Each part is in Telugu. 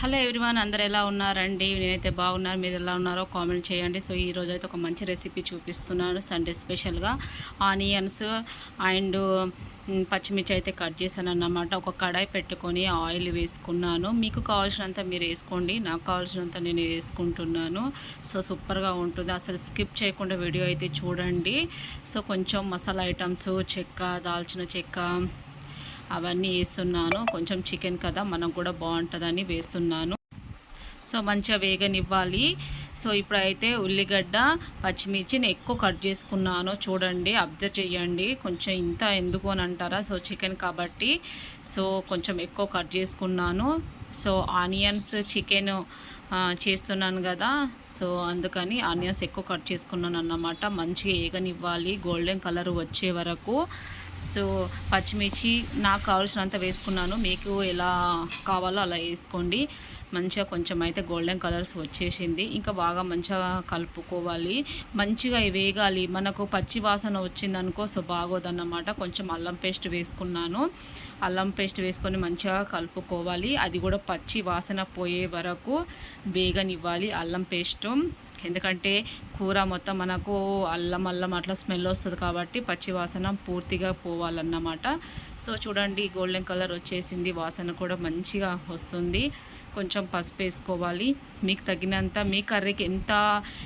హలో ఎవ్రీవన్ అందరు ఎలా ఉన్నారండి? నేనైతే బాగున్నాను. మీరు ఎలా ఉన్నారో కామెంట్ చేయండి. సో ఈరోజు అయితే ఒక మంచి రెసిపీ చూపిస్తున్నాను. సండే స్పెషల్గా ఆనియన్స్ అండ్ పచ్చిమిర్చి అయితే కట్ చేశాను అన్నమాట ఒక కడాయి పెట్టుకొని ఆయిల్ వేసుకున్నాను. మీకు కావాల్సినంత మీరు వేసుకోండి. నాకు కావాల్సినంత నేను వేసుకుంటున్నాను. సో సూపర్గా ఉంటుంది. అసలు స్కిప్ చేయకుండా వీడియో అయితే చూడండి. సో కొంచెం మసాలా ఐటమ్స్ చెక్క దాల్చిన చెక్క అవన్నీ వేస్తున్నాను. కొంచెం చికెన్ కదా మనకు కూడా బాగుంటుందని వేస్తున్నాను. సో మంచిగా వేగనివ్వాలి. సో ఇప్పుడైతే ఉల్లిగడ్డ పచ్చిమిర్చిని ఎక్కువ కట్ చేసుకున్నాను. చూడండి అబ్జర్వ్ చేయండి. కొంచెం ఇంత ఎందుకు అని అంటారా? సో చికెన్ కాబట్టి. సో కొంచెం ఎక్కువ కట్ చేసుకున్నాను. సో ఆనియన్స్ చికెన్ చేస్తున్నాను కదా. సో అందుకని ఆనియన్స్ ఎక్కువ కట్ చేసుకున్నాను అన్నమాట మంచిగా వేగనివ్వాలి. గోల్డెన్ కలర్ వచ్చే వరకు. సో పచ్చిమిర్చి నాకు కావాల్సినంత వేసుకున్నాను. మీకు ఎలా కావాలో అలా వేసుకోండి. మంచిగా కొంచెం అయితే గోల్డెన్ కలర్స్ వచ్చేసింది. ఇంకా బాగా మంచిగా కలుపుకోవాలి. మంచిగా వేగాలి. మనకు పచ్చి వాసన వచ్చిందనుకో సో బాగోదన్నమాట. కొంచెం అల్లం పేస్ట్ వేసుకున్నాను. అల్లం పేస్ట్ వేసుకొని మంచిగా కలుపుకోవాలి. అది కూడా పచ్చి వాసన పోయే వరకు వేగనివ్వాలి అల్లం పేస్టు. ఎందుకంటే కూర మొత్తం మనకు అల్లం అల్లం అట్లా స్మెల్ వస్తుంది కాబట్టి పచ్చి వాసన పూర్తిగా పోవాలన్నమాట. సో చూడండి గోల్డెన్ కలర్ వచ్చేసింది. వాసన కూడా మంచిగా వస్తుంది. కొంచెం పసుపు వేసుకోవాలి. మీకు తగినంత మీ కర్రీకి ఎంత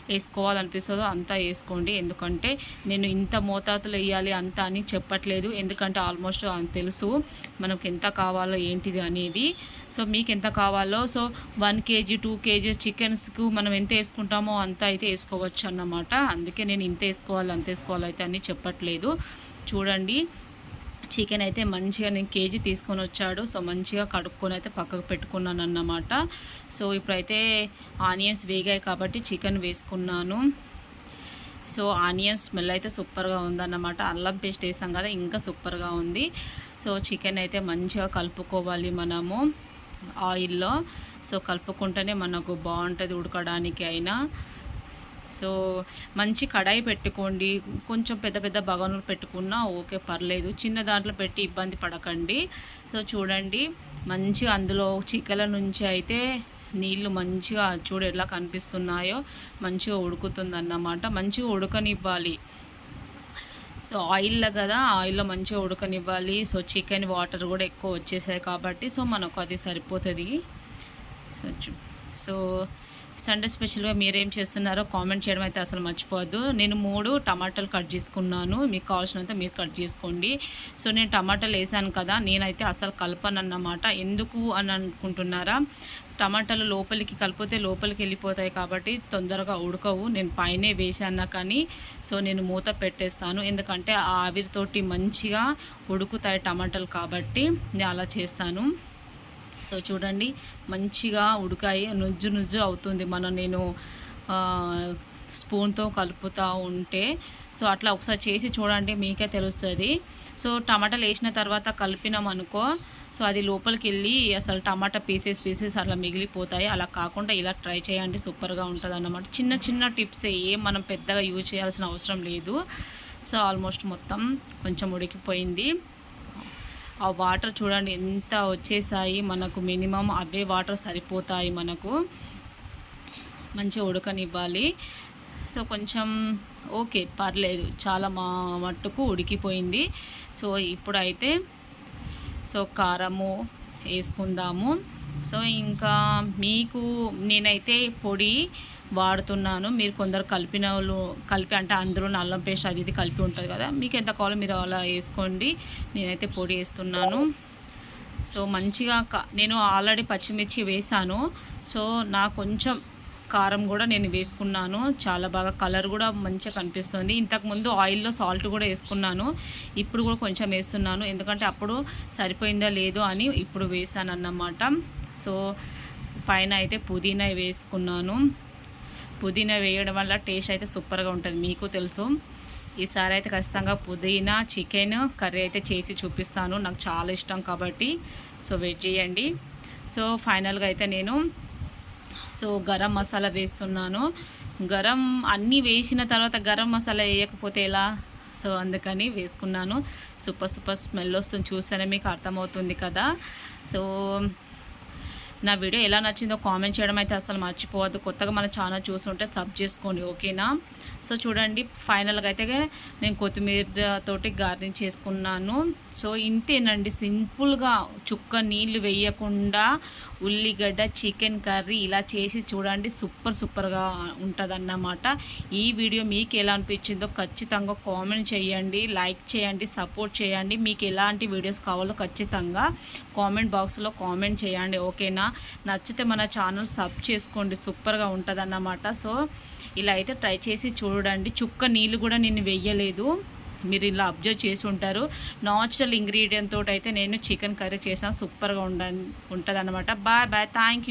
వేసుకోవాలనిపిస్తుందో అంత వేసుకోండి. ఎందుకంటే నేను ఇంత మోతాదులో వేయాలి అంత అని చెప్పట్లేదు. ఎందుకంటే ఆల్మోస్ట్ తెలుసు మనకు ఎంత కావాలో ఏంటిది అనేది. సో మీకు ఎంత కావాలో so one KG two KGs చికెన్స్కు మనం ఎంత వేసుకుంటామో అంతా అయితే వేసుకోవచ్చు అన్నమాట. అందుకే నేను ఇంత వేసుకోవాలి అంత వేసుకోవాలి అయితే అని చెప్పట్లేదు. చూడండి చికెన్ అయితే మంచిగా నేను కేజీ తీసుకొని వచ్చాడు. సో మంచిగా కడుక్కొని అయితే పక్కకు పెట్టుకున్నాను అన్నమాట. సో ఇప్పుడైతే ఆనియన్స్ వేగాయి కాబట్టి చికెన్ వేసుకున్నాను. సో ఆనియన్ స్మెల్ అయితే సూపర్గా ఉందన్నమాట. అల్లం పేస్ట్ వేసాం కదా ఇంకా సూపర్గా ఉంది. సో చికెన్ అయితే మంచిగా కలుపుకోవాలి మనము ఆయిల్లో. సో కలుపుకుంటేనే మనకు బాగుంటుంది ఉడకడానికి అయినా. సో మంచి కడాయి పెట్టుకోండి. కొంచెం పెద్ద పెద్ద బగోనులు పెట్టుకున్నా ఓకే పర్లేదు. చిన్న దాంట్లో పెట్టి ఇబ్బంది పడకండి. సో చూడండి మంచిగా అందులో చికెల నుంచి అయితే నీళ్ళు మంచిగా చూడు ఎలా కనిపిస్తున్నాయో. మంచిగా ఉడుకుతుంది అన్నమాట మంచిగా ఉడకనివ్వాలి. సో ఆయిల్లో కదా ఆయిల్లో మంచిగా ఉడకనివ్వాలి. సో చికెన్ వాటర్ కూడా ఎక్కువ వచ్చేసాయి కాబట్టి సో మనకు అది సరిపోతుంది. సో సో సండే స్పెషల్గా మీరేం చేస్తున్నారో కామెంట్ చేయడం అయితే అసలు మర్చిపోవద్దు. నేను మూడు టమాటాలు కట్ చేసుకున్నాను. మీకు కావాల్సినంత మీరు కట్ చేసుకోండి. సో నేను టమాటాలు వేసాను కదా నేనైతే అసలు కలపను అన్నమాట ఎందుకు అని అనుకుంటున్నారా? టమాటాలు లోపలికి కలిపితే లోపలికి వెళ్ళిపోతాయి కాబట్టి తొందరగా ఉడకవు. నేను పైనే వేసాను కానీ సో నేను మూత పెట్టేస్తాను. ఎందుకంటే ఆ ఆవిరితోటి మంచిగా ఉడుకుతాయి టమాటాలు కాబట్టి నేను అలా చేస్తాను. సో చూడండి మంచిగా ఉడకాయి నుజ్జు నుజ్జు అవుతుంది. మనం నేను స్పూన్తో కలుపుతూ ఉంటే సో అట్లా ఒకసారి చేసి చూడండి మీకే తెలుస్తుంది. సో టమాటాలు వేసిన తర్వాత కలిపినాం అనుకో సో అది లోపలికి వెళ్ళి అసలు టమాటా పీసెస్ పీసెస్ అట్లా మిగిలిపోతాయి. అలా కాకుండా ఇలా ట్రై చేయండి సూపర్గా ఉంటుంది అన్నమాట చిన్న చిన్న టిప్స్ ఏం మనం పెద్దగా యూజ్ చేయాల్సిన అవసరం లేదు. సో ఆల్మోస్ట్ మొత్తం కొంచెం ఉడికిపోయింది. ఆ వాటర్ చూడండి ఎంత వచ్చేసాయి. మనకు మినిమం అవే వాటర్ సరిపోతాయి మనకు. మంచిగా ఉడకనివ్వాలి. సో కొంచెం ఓకే పర్లేదు. చాలా మా మట్టుకు ఉడికిపోయింది. సో ఇప్పుడైతే సో కారము వేసుకుందాము. సో ఇంకా మీకు నేనైతే పొడి వాడుతున్నాను. మీరు కొందరు కలిపిన వాళ్ళు కలిపి అంటే అందులో అల్లం పేస్ట్ అది ఇది కలిపి ఉంటుంది కదా మీకు ఎంత కావాలో మీరు అలా వేసుకోండి. నేనైతే పొడి వేస్తున్నాను. సో మంచిగా క- నేను ఆల్రెడీ పచ్చిమిర్చి వేసాను. సో నా కొంచెం కారం కూడా నేను వేసుకున్నాను. చాలా బాగా కలర్ కూడా మంచిగా కనిపిస్తుంది. ఇంతకుముందు ఆయిల్లో సాల్ట్ కూడా వేసుకున్నాను. ఇప్పుడు కూడా కొంచెం వేస్తున్నాను. ఎందుకంటే అప్పుడు సరిపోయిందా లేదో అని ఇప్పుడు వేసాను అన్నమాట సో పైన అయితే పుదీనా వేసుకున్నాను. పుదీనా వేయడం వల్ల టేస్ట్ అయితే సూపర్గా ఉంటుంది మీకు తెలుసు. ఈసారి అయితే ఖచ్చితంగా పుదీనా చికెన్ కర్రీ అయితే చేసి చూపిస్తాను నాకు చాలా ఇష్టం కాబట్టి. సో వెయిట్ చేయండి. సో ఫైనల్గా అయితే నేను సో గరం మసాలా వేస్తున్నాను. గరం అన్నీ వేసిన తర్వాత గరం మసాలా వేయకపోతే ఎలా? సో అందుకని వేసుకున్నాను. సూపర్ సూపర్ స్మెల్ వస్తుంది చూస్తేనే మీకు అర్థమవుతుంది కదా. సో నా వీడియో ఎలా నచ్చిందో కామెంట్ చేయడం అయితే అసలు మర్చిపోవద్దు. కొత్తగా మన ఛానల్ చూస్తుంటే సబ్ చేసుకోండి ఓకేనా? సో చూడండి ఫైనల్గా అయితే నేను కొత్తిమీర తోటి గార్నిష్ చేసుకున్నాను. సో ఇంతేనండి సింపుల్గా చుక్క నీళ్ళు వేయకుండా ఉల్లిగడ్డ చికెన్ కర్రీ ఇలా చేసి చూడండి సూపర్ సూపర్గా ఉంటుందన్నమాట. ఈ వీడియో మీకు ఎలా అనిపించిందో ఖచ్చితంగా కామెంట్ చేయండి లైక్ చేయండి సపోర్ట్ చేయండి. మీకు ఎలాంటి వీడియోస్ కావాలో ఖచ్చితంగా కామెంట్ బాక్స్లో కామెంట్ చేయండి ఓకేనా? నచ్చితే మన ఛానల్ సబ్ చేసుకోండి సూపర్గా ఉంటుందన్నమాట. సో ఇలా అయితే ట్రై చేసి చూడండి. చుక్క నీళ్ళు కూడా నేను వెయ్యలేదు మీరు ఇలా అబ్జర్వ్ చేసి ఉంటారు. నాచురల్ ఇంగ్రీడియంట్ తోటి అయితే నేను చికెన్ కర్రీ చేసాను సూపర్గా ఉండ ఉంటుంది అనమాట బాయ్ బాయ్. Thank you.